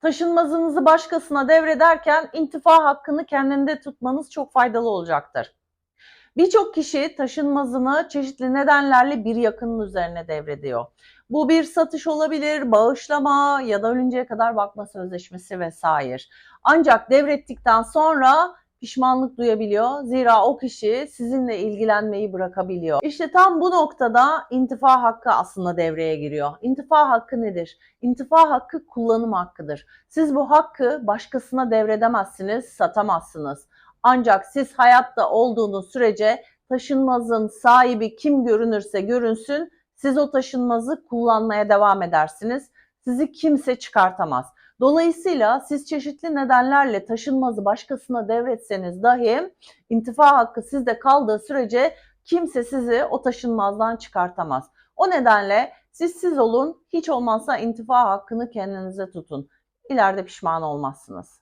Taşınmazınızı başkasına devrederken intifa hakkını kendinde tutmanız çok faydalı olacaktır. Birçok kişi taşınmazını çeşitli nedenlerle bir yakının üzerine devrediyor. Bu bir satış olabilir, bağışlama ya da ölünceye kadar bakma sözleşmesi vesaire. Ancak devrettikten sonra pişmanlık duyabiliyor. Zira o kişi sizinle ilgilenmeyi bırakabiliyor. İşte tam bu noktada intifa hakkı aslında devreye giriyor. İntifa hakkı nedir? İntifa hakkı kullanım hakkıdır. Siz bu hakkı başkasına devredemezsiniz, satamazsınız. Ancak siz hayatta olduğunuz sürece taşınmazın sahibi kim görünürse görünsün siz o taşınmazı kullanmaya devam edersiniz. Sizi kimse çıkartamaz. Dolayısıyla siz çeşitli nedenlerle taşınmazı başkasına devretseniz dahi intifa hakkı sizde kaldığı sürece kimse sizi o taşınmazdan çıkartamaz. O nedenle siz siz olun, hiç olmazsa intifa hakkını kendinize tutun. İleride pişman olmazsınız.